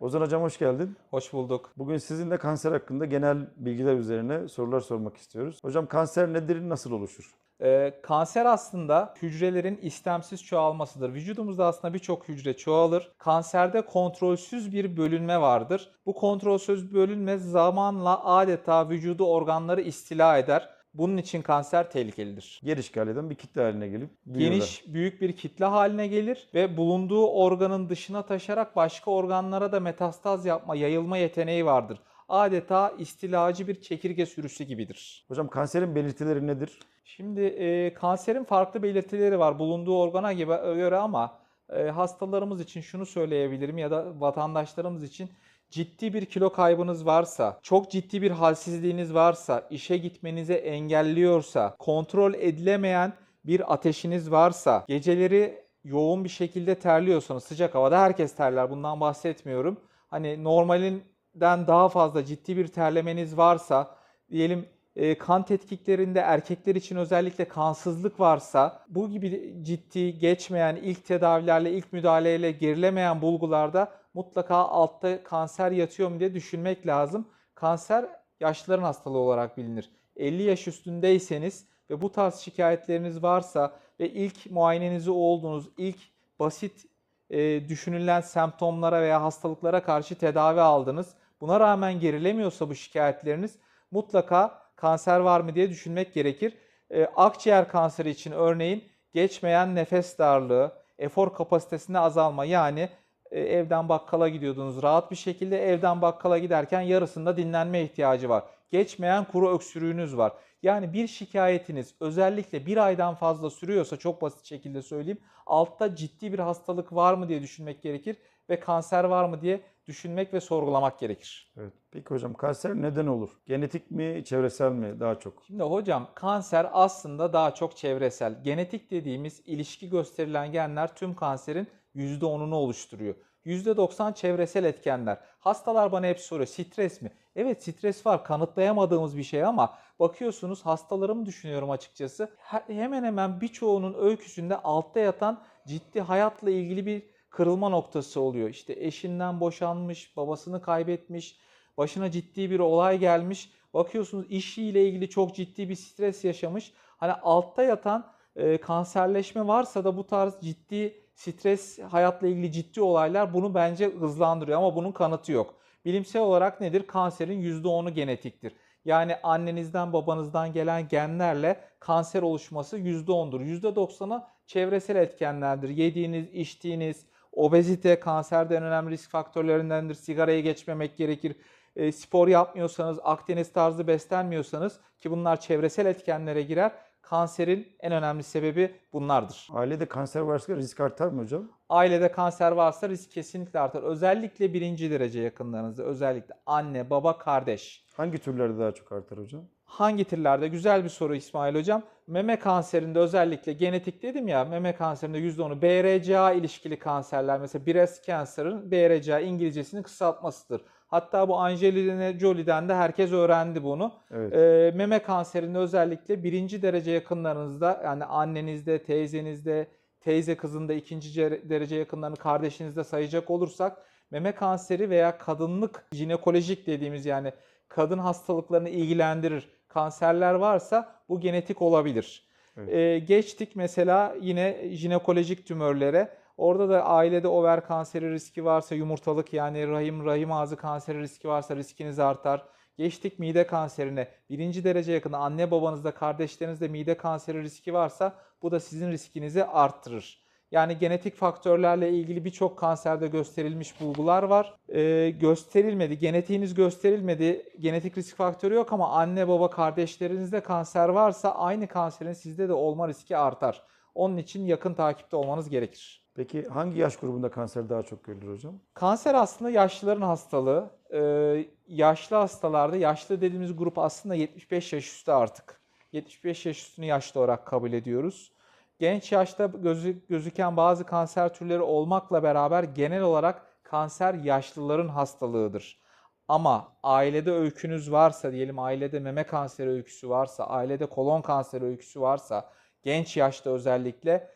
Ozan Hocam hoş geldin. Hoş bulduk. Bugün sizinle kanser hakkında genel bilgiler üzerine sorular sormak istiyoruz. Hocam kanser nedir, nasıl oluşur? Ee, kanser aslında hücrelerin istemsiz çoğalmasıdır. Vücudumuzda aslında birçok hücre çoğalır. Kanserde kontrolsüz bir bölünme vardır. Bu kontrolsüz bölünme zamanla adeta vücudu organları istila eder. Bunun için kanser tehlikelidir. Yer işgal eden bir kitle haline gelip büyüyorlar. Geniş, büyük bir kitle haline gelir ve bulunduğu organın dışına taşarak başka organlara da metastaz yapma, yayılma yeteneği vardır. Adeta istilacı bir çekirge sürüsü gibidir. Hocam kanserin belirtileri nedir? Şimdi e, kanserin farklı belirtileri var bulunduğu organa gibi göre ama e, hastalarımız için şunu söyleyebilirim ya da vatandaşlarımız için ciddi bir kilo kaybınız varsa, çok ciddi bir halsizliğiniz varsa, işe gitmenize engelliyorsa, kontrol edilemeyen bir ateşiniz varsa, geceleri yoğun bir şekilde terliyorsanız, sıcak havada herkes terler bundan bahsetmiyorum. Hani normalinden daha fazla ciddi bir terlemeniz varsa, diyelim e, kan tetkiklerinde erkekler için özellikle kansızlık varsa bu gibi ciddi geçmeyen ilk tedavilerle ilk müdahaleyle gerilemeyen bulgularda mutlaka altta kanser yatıyor mu diye düşünmek lazım. Kanser yaşlıların hastalığı olarak bilinir. 50 yaş üstündeyseniz ve bu tarz şikayetleriniz varsa ve ilk muayenenizi olduğunuz ilk basit e, düşünülen semptomlara veya hastalıklara karşı tedavi aldınız. Buna rağmen gerilemiyorsa bu şikayetleriniz mutlaka kanser var mı diye düşünmek gerekir. Ee, akciğer kanseri için örneğin geçmeyen nefes darlığı, efor kapasitesinde azalma yani e, evden bakkala gidiyordunuz rahat bir şekilde evden bakkala giderken yarısında dinlenme ihtiyacı var. Geçmeyen kuru öksürüğünüz var. Yani bir şikayetiniz özellikle bir aydan fazla sürüyorsa çok basit şekilde söyleyeyim altta ciddi bir hastalık var mı diye düşünmek gerekir ve kanser var mı diye düşünmek ve sorgulamak gerekir. Evet. Peki hocam kanser neden olur? Genetik mi, çevresel mi daha çok? Şimdi hocam kanser aslında daha çok çevresel. Genetik dediğimiz ilişki gösterilen genler tüm kanserin %10'unu oluşturuyor. %90 çevresel etkenler. Hastalar bana hep soruyor stres mi? Evet stres var kanıtlayamadığımız bir şey ama bakıyorsunuz hastalarımı düşünüyorum açıkçası. Hemen hemen birçoğunun öyküsünde altta yatan ciddi hayatla ilgili bir kırılma noktası oluyor. İşte eşinden boşanmış, babasını kaybetmiş, başına ciddi bir olay gelmiş. Bakıyorsunuz işiyle ilgili çok ciddi bir stres yaşamış. Hani altta yatan e, kanserleşme varsa da bu tarz ciddi stres, hayatla ilgili ciddi olaylar bunu bence hızlandırıyor ama bunun kanıtı yok. Bilimsel olarak nedir? Kanserin %10'u genetiktir. Yani annenizden babanızdan gelen genlerle kanser oluşması %10'dur. %90'ı çevresel etkenlerdir. Yediğiniz, içtiğiniz, obezite kanserde en önemli risk faktörlerindendir. Sigarayı geçmemek gerekir. E, spor yapmıyorsanız, Akdeniz tarzı beslenmiyorsanız ki bunlar çevresel etkenlere girer. Kanserin en önemli sebebi bunlardır. Ailede kanser varsa risk artar mı hocam? Ailede kanser varsa risk kesinlikle artar. Özellikle birinci derece yakınlarınızda, özellikle anne, baba, kardeş. Hangi türlerde daha çok artar hocam? Hangi türlerde? Güzel bir soru İsmail Hocam. Meme kanserinde özellikle genetik dedim ya, meme kanserinde %10'u BRCA ilişkili kanserler. Mesela breast cancer'ın BRCA İngilizcesinin kısaltmasıdır. Hatta bu Angelina Jolie'den de herkes öğrendi bunu. Evet. Ee, meme kanserinde özellikle birinci derece yakınlarınızda yani annenizde, teyzenizde, teyze kızında ikinci derece yakınlarını kardeşinizde sayacak olursak meme kanseri veya kadınlık jinekolojik dediğimiz yani kadın hastalıklarını ilgilendirir kanserler varsa bu genetik olabilir. Evet. Ee, geçtik mesela yine jinekolojik tümörlere. Orada da ailede over kanseri riski varsa, yumurtalık yani rahim rahim ağzı kanseri riski varsa riskiniz artar. Geçtik mide kanserine. Birinci derece yakın anne babanızda, kardeşlerinizde mide kanseri riski varsa bu da sizin riskinizi arttırır. Yani genetik faktörlerle ilgili birçok kanserde gösterilmiş bulgular var. Ee, gösterilmedi, genetiğiniz gösterilmedi, genetik risk faktörü yok ama anne baba kardeşlerinizde kanser varsa aynı kanserin sizde de olma riski artar. Onun için yakın takipte olmanız gerekir. Peki hangi yaş grubunda kanser daha çok görülür hocam? Kanser aslında yaşlıların hastalığı. Ee, yaşlı hastalarda, yaşlı dediğimiz grup aslında 75 yaş üstü artık. 75 yaş üstünü yaşlı olarak kabul ediyoruz. Genç yaşta gözü, gözüken bazı kanser türleri olmakla beraber genel olarak kanser yaşlıların hastalığıdır. Ama ailede öykünüz varsa, diyelim ailede meme kanseri öyküsü varsa, ailede kolon kanseri öyküsü varsa, genç yaşta özellikle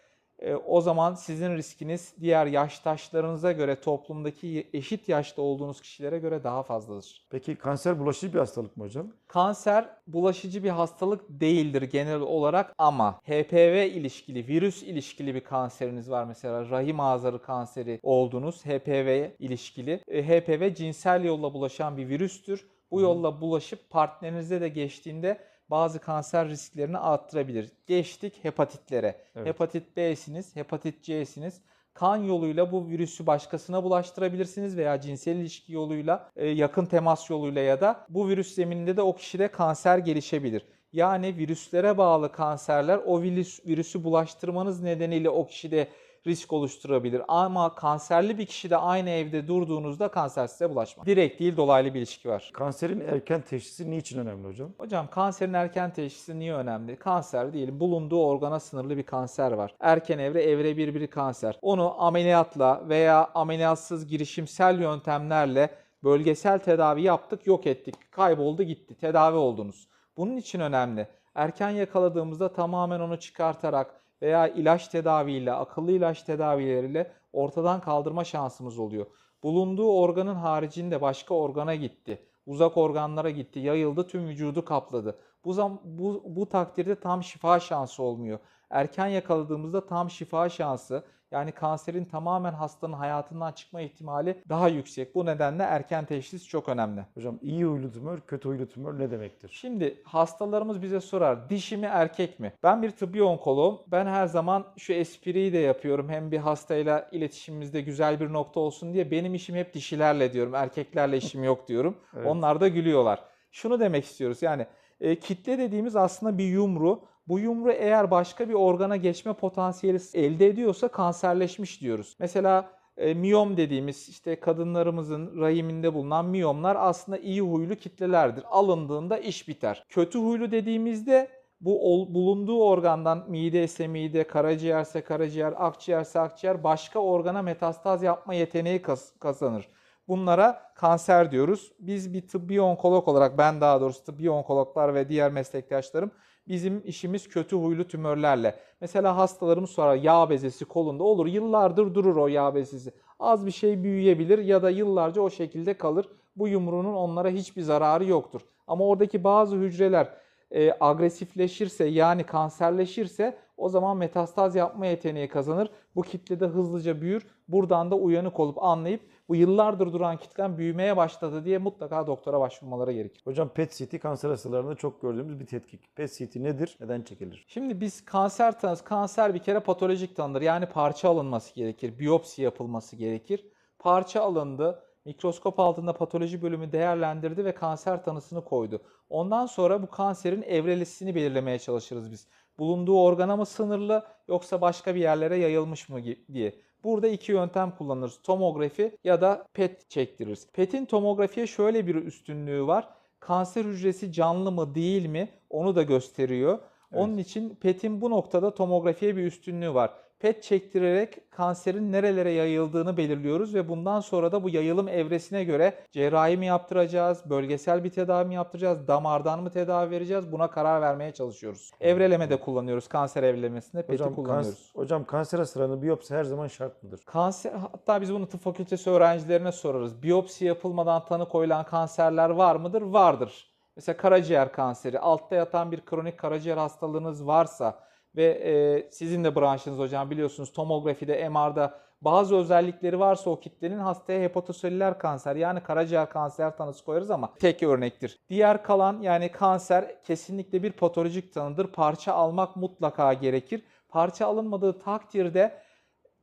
o zaman sizin riskiniz diğer yaştaşlarınıza göre toplumdaki eşit yaşta olduğunuz kişilere göre daha fazladır. Peki kanser bulaşıcı bir hastalık mı hocam? Kanser bulaşıcı bir hastalık değildir genel olarak ama HPV ilişkili, virüs ilişkili bir kanseriniz var. Mesela rahim ağzları kanseri oldunuz HPV ilişkili. E, HPV cinsel yolla bulaşan bir virüstür. Bu yolla bulaşıp partnerinize de geçtiğinde bazı kanser risklerini arttırabilir. Geçtik hepatitlere. Evet. Hepatit B'siniz, hepatit C'siniz. Kan yoluyla bu virüsü başkasına bulaştırabilirsiniz veya cinsel ilişki yoluyla, e, yakın temas yoluyla ya da bu virüs zemininde de o kişide kanser gelişebilir. Yani virüslere bağlı kanserler o virüs, virüsü bulaştırmanız nedeniyle o kişide risk oluşturabilir. Ama kanserli bir kişi de aynı evde durduğunuzda kanser size bulaşmaz. Direkt değil dolaylı bir ilişki var. Kanserin erken teşhisi niçin önemli hocam? Hocam kanserin erken teşhisi niye önemli? Kanser diyelim bulunduğu organa sınırlı bir kanser var. Erken evre evre bir bir kanser. Onu ameliyatla veya ameliyatsız girişimsel yöntemlerle bölgesel tedavi yaptık, yok ettik. Kayboldu gitti. Tedavi oldunuz. Bunun için önemli. Erken yakaladığımızda tamamen onu çıkartarak veya ilaç tedaviyle, akıllı ilaç tedavileriyle ortadan kaldırma şansımız oluyor. Bulunduğu organın haricinde başka organa gitti. Uzak organlara gitti, yayıldı, tüm vücudu kapladı. Bu, zam, bu, bu takdirde tam şifa şansı olmuyor. Erken yakaladığımızda tam şifa şansı yani kanserin tamamen hastanın hayatından çıkma ihtimali daha yüksek. Bu nedenle erken teşhis çok önemli. Hocam iyi huylu tümör, kötü huylu tümör ne demektir? Şimdi hastalarımız bize sorar dişi mi erkek mi? Ben bir tıbbi onkoloğum. Ben her zaman şu espriyi de yapıyorum. Hem bir hastayla iletişimimizde güzel bir nokta olsun diye. Benim işim hep dişilerle diyorum. Erkeklerle işim yok diyorum. Evet. Onlar da gülüyorlar. Şunu demek istiyoruz yani e, kitle dediğimiz aslında bir yumru. Bu yumru eğer başka bir organa geçme potansiyeli elde ediyorsa kanserleşmiş diyoruz. Mesela e, miyom dediğimiz işte kadınlarımızın rahiminde bulunan miyomlar aslında iyi huylu kitlelerdir. Alındığında iş biter. Kötü huylu dediğimizde bu ol- bulunduğu organdan mide ise mide, karaciğerse karaciğer, akciğerse akciğer başka organa metastaz yapma yeteneği kas- kazanır. Bunlara kanser diyoruz. Biz bir tıbbi onkolog olarak ben daha doğrusu tıbbi onkologlar ve diğer meslektaşlarım bizim işimiz kötü huylu tümörlerle. Mesela hastalarımız sorar yağ bezesi kolunda olur yıllardır durur o yağ bezesi. Az bir şey büyüyebilir ya da yıllarca o şekilde kalır. Bu yumruğunun onlara hiçbir zararı yoktur. Ama oradaki bazı hücreler e, agresifleşirse yani kanserleşirse o zaman metastaz yapma yeteneği kazanır. Bu kitle de hızlıca büyür. Buradan da uyanık olup anlayıp bu yıllardır duran kitlem büyümeye başladı diye mutlaka doktora başvurmaları gerekir. Hocam PET-CT kanser hastalarında çok gördüğümüz bir tetkik. PET-CT nedir? Neden çekilir? Şimdi biz kanser tanısı, kanser bir kere patolojik tanıdır. Yani parça alınması gerekir, biyopsi yapılması gerekir. Parça alındı, mikroskop altında patoloji bölümü değerlendirdi ve kanser tanısını koydu. Ondan sonra bu kanserin evrelisini belirlemeye çalışırız biz. Bulunduğu organa mı sınırlı yoksa başka bir yerlere yayılmış mı diye. Burada iki yöntem kullanırız. Tomografi ya da PET çektiririz. PET'in tomografiye şöyle bir üstünlüğü var. Kanser hücresi canlı mı değil mi onu da gösteriyor. Onun için PET'in bu noktada tomografiye bir üstünlüğü var. PET çektirerek kanserin nerelere yayıldığını belirliyoruz ve bundan sonra da bu yayılım evresine göre cerrahi mi yaptıracağız, bölgesel bir tedavi mi yaptıracağız, damardan mı tedavi vereceğiz buna karar vermeye çalışıyoruz. Evreleme de kullanıyoruz. Kanser evrelemesinde PET'i Hocam, kullanıyoruz. kans- hocam kanser hastalarında biyopsi her zaman şart mıdır? Kanser hatta biz bunu tıp fakültesi öğrencilerine sorarız. Biyopsi yapılmadan tanı koyulan kanserler var mıdır? Vardır. Mesela karaciğer kanseri, altta yatan bir kronik karaciğer hastalığınız varsa ve e, sizin de branşınız hocam biliyorsunuz tomografide, MR'da bazı özellikleri varsa o kitlenin hastaya hepatoselüler kanser yani karaciğer kanser tanısı koyarız ama tek örnektir. Diğer kalan yani kanser kesinlikle bir patolojik tanıdır. Parça almak mutlaka gerekir. Parça alınmadığı takdirde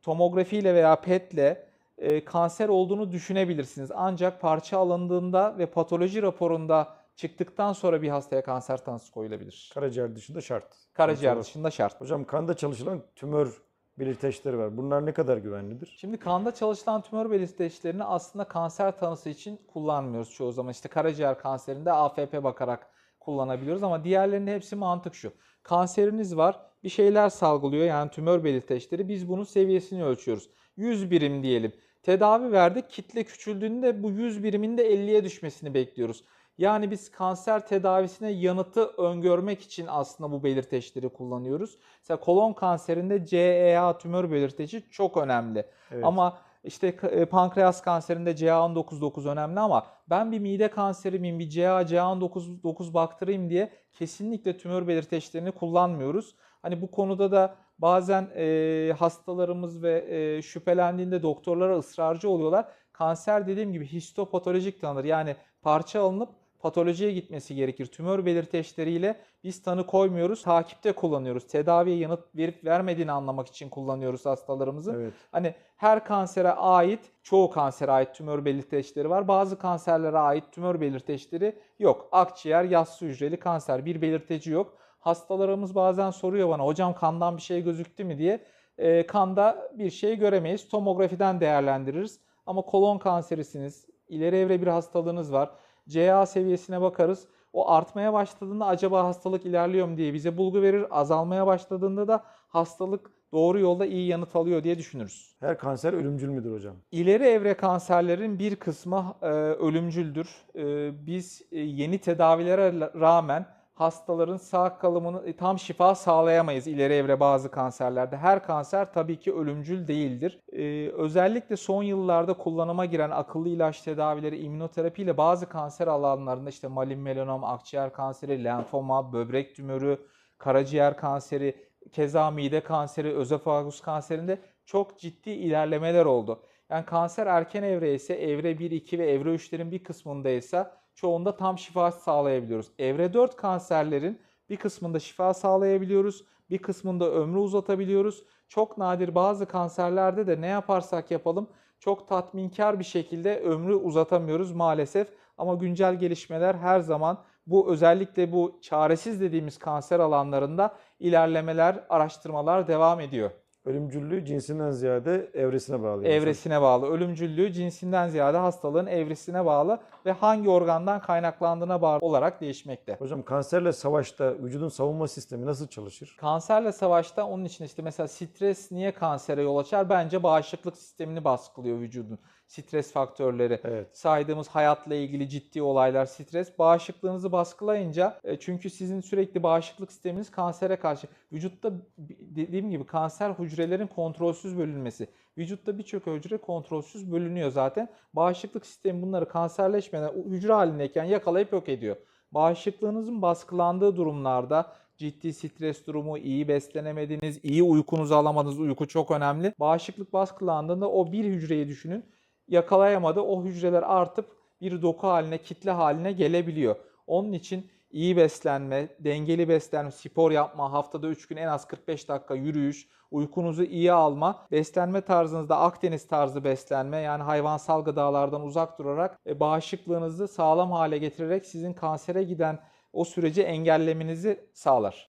tomografiyle veya PET'le e, kanser olduğunu düşünebilirsiniz. Ancak parça alındığında ve patoloji raporunda çıktıktan sonra bir hastaya kanser tanısı koyulabilir. Karaciğer dışında şart. Karaciğer Kanser- dışında şart. Hocam kanda çalışılan tümör belirteçleri var. Bunlar ne kadar güvenlidir? Şimdi kanda çalışılan tümör belirteçlerini aslında kanser tanısı için kullanmıyoruz çoğu zaman. İşte karaciğer kanserinde AFP bakarak kullanabiliyoruz ama diğerlerinin hepsi mantık şu. Kanseriniz var, bir şeyler salgılıyor yani tümör belirteçleri. Biz bunun seviyesini ölçüyoruz. 100 birim diyelim. Tedavi verdik, kitle küçüldüğünde bu 100 birimin de 50'ye düşmesini bekliyoruz. Yani biz kanser tedavisine yanıtı öngörmek için aslında bu belirteçleri kullanıyoruz. Mesela kolon kanserinde CEA tümör belirteci çok önemli. Evet. Ama işte e, pankreas kanserinde CA19-9 önemli ama ben bir mide kanseri miyim, bir CA, CA19-9 baktırayım diye kesinlikle tümör belirteçlerini kullanmıyoruz. Hani bu konuda da bazen e, hastalarımız ve e, şüphelendiğinde doktorlara ısrarcı oluyorlar. Kanser dediğim gibi histopatolojik tanır. Yani parça alınıp patolojiye gitmesi gerekir. Tümör belirteçleriyle biz tanı koymuyoruz, takipte kullanıyoruz. Tedaviye yanıt verip vermediğini anlamak için kullanıyoruz hastalarımızı. Evet. Hani her kansere ait, çoğu kansere ait tümör belirteçleri var. Bazı kanserlere ait tümör belirteçleri yok. Akciğer, yassı hücreli kanser bir belirteci yok. Hastalarımız bazen soruyor bana hocam kandan bir şey gözüktü mü diye. Ee, kanda bir şey göremeyiz. Tomografiden değerlendiririz. Ama kolon kanserisiniz, ileri evre bir hastalığınız var. CA seviyesine bakarız. O artmaya başladığında acaba hastalık ilerliyor mu diye bize bulgu verir. Azalmaya başladığında da hastalık doğru yolda iyi yanıt alıyor diye düşünürüz. Her kanser ölümcül müdür hocam? İleri evre kanserlerin bir kısmı e, ölümcüldür. E, biz e, yeni tedavilere rağmen hastaların sağ kalımını e, tam şifa sağlayamayız ileri evre bazı kanserlerde. Her kanser tabii ki ölümcül değildir. E, özellikle son yıllarda kullanıma giren akıllı ilaç tedavileri, immünoterapi ile bazı kanser alanlarında işte malin melanom, akciğer kanseri, lenfoma, böbrek tümörü, karaciğer kanseri, keza mide kanseri, özofagus kanserinde çok ciddi ilerlemeler oldu. Yani kanser erken evre ise evre 1, 2 ve evre 3'lerin bir kısmındaysa çoğunda tam şifa sağlayabiliyoruz. Evre 4 kanserlerin bir kısmında şifa sağlayabiliyoruz, bir kısmında ömrü uzatabiliyoruz. Çok nadir bazı kanserlerde de ne yaparsak yapalım çok tatminkar bir şekilde ömrü uzatamıyoruz maalesef. Ama güncel gelişmeler her zaman bu özellikle bu çaresiz dediğimiz kanser alanlarında ilerlemeler, araştırmalar devam ediyor. Ölümcüllüğü cinsinden ziyade evresine bağlı. Evresine bağlı. Ölümcüllüğü cinsinden ziyade hastalığın evresine bağlı ve hangi organdan kaynaklandığına bağlı olarak değişmekte. Hocam kanserle savaşta vücudun savunma sistemi nasıl çalışır? Kanserle savaşta onun için işte mesela stres niye kansere yol açar? Bence bağışıklık sistemini baskılıyor vücudun. Stres faktörleri. Evet. Saydığımız hayatla ilgili ciddi olaylar, stres bağışıklığınızı baskılayınca e, çünkü sizin sürekli bağışıklık sisteminiz kansere karşı vücutta dediğim gibi kanser hücrelerin kontrolsüz bölünmesi. Vücutta birçok hücre kontrolsüz bölünüyor zaten. Bağışıklık sistemi bunları kanserleşmeden hücre halindeyken yakalayıp yok ediyor. Bağışıklığınızın baskılandığı durumlarda ciddi stres durumu, iyi beslenemediniz, iyi uykunuzu alamadınız. Uyku çok önemli. Bağışıklık baskılandığında o bir hücreyi düşünün. Yakalayamadı. O hücreler artıp bir doku haline, kitle haline gelebiliyor. Onun için iyi beslenme, dengeli beslenme, spor yapma, haftada 3 gün en az 45 dakika yürüyüş, uykunuzu iyi alma, beslenme tarzınızda Akdeniz tarzı beslenme yani hayvansal gıdalardan uzak durarak e, bağışıklığınızı sağlam hale getirerek sizin kansere giden o süreci engellemenizi sağlar.